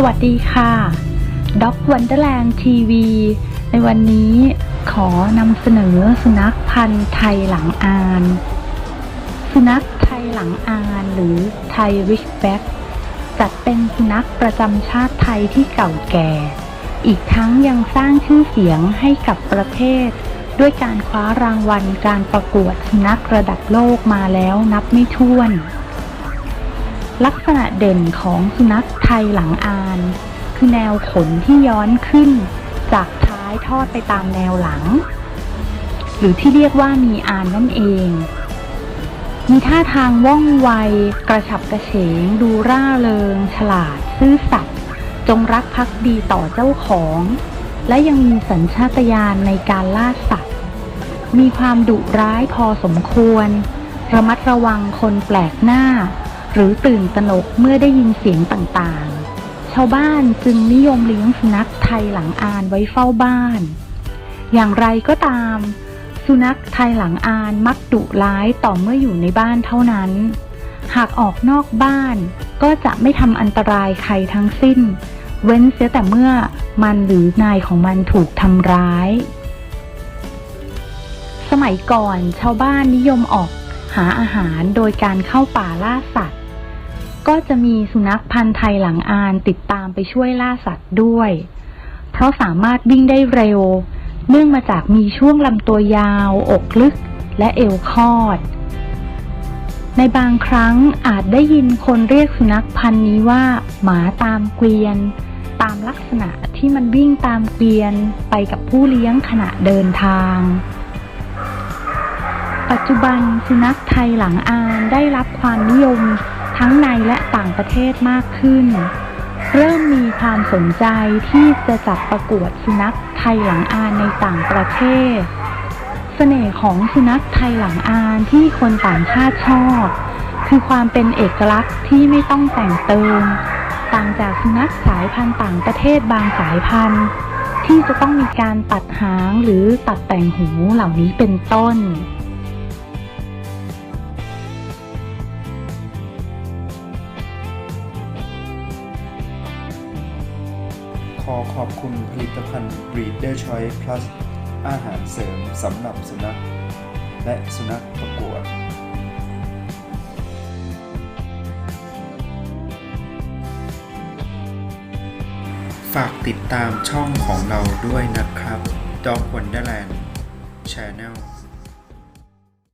สวัสดีค่ะด็อกวันเดอร์แลนด์ทีวีในวันนี้ขอนำเสนอสุนัขพันธุ์ไทยหลังอาน สุนัขไทยหลังอานหรือไทยริชแบ็กจัดเป็นสุนัขประจำชาติไทยที่เก่าแก่ อีกทั้งยังสร้างชื่อเสียงให้กับประเทศ ด้วยการคว้ารางวัลการประกวดสุนัขระดับโลกมาแล้วนับไม่ถ้วน ลักษณะเด่นของสุนัขไทยหลังอาน คือแนวขนที่ย้อนขึ้น จากท้ายทอดไปตามแนวหลัง หรือที่เรียกว่ามีอานนั่นเอง มีท่าทางว่องไว กระฉับกระเฉง ดูร่าเริง ฉลาด ซื่อสัตย์จงรักภักดีต่อเจ้าของ และยังมีสัญชาตญาณในการล่าสัตว์ มีความดุร้ายพอสมควร ระมัดระวังคนแปลกหน้า หรือตื่นตระหนกเมื่อได้ยินเสียงต่างๆ ชาวบ้านจึงนิยมเลี้ยงสุนัขไทยหลังอานไว้เฝ้าบ้าน อย่างไรก็ตาม สุนัขไทยหลังอานมักดุร้ายต่อเมื่ออยู่ในบ้านเท่านั้น หากออกนอกบ้านก็จะไม่ทำอันตรายใครทั้งสิ้น เว้นเสียแต่เมื่อมันหรือนายของมันถูกทำร้าย สมัยก่อนชาวบ้านนิยมออกหาอาหารโดยการเข้าป่าล่าสัตว์ ก็จะมีสุนัขพันธุ์ไทยหลังอานติดตามไปช่วยล่าสัตว์ด้วย เพราะสามารถวิ่งได้เร็ว เนื่องมาจากมีช่วงลำตัวยาว อกลึก และเอวคอด ในบางครั้งอาจได้ยินคนเรียกสุนัขพันธุ์นี้ว่า หมาตามเกวียน ตามลักษณะที่มันวิ่งตามเกวียนไปกับผู้เลี้ยงขณะเดินทางปัจจุบันสุนัขไทยหลังอานได้รับความนิยม ทั้งในและต่างประเทศมากขึ้น เริ่มมีความสนใจที่จะจัดประกวดสุนัขไทยหลังอานในต่างประเทศ เสน่ห์ของสุนัขไทยหลังอานที่คนต่างชาติชอบ คือความเป็นเอกลักษณ์ที่ไม่ต้องแต่งเติม ต่างจากสุนัขสายพันธุ์ต่างประเทศบางสายพันธุ์ ที่จะต้องมีการตัดหางหรือตัดแต่งหูเหล่านี้เป็นต้น อขอบคุณผลิตภัณฑ์ Breeder Choice Plus อาหารเสริมสำหรับสุนัข และสุนัขประกวดฝากติดตามช่องของเราด้วยนะครับ Dog Wonderland Channel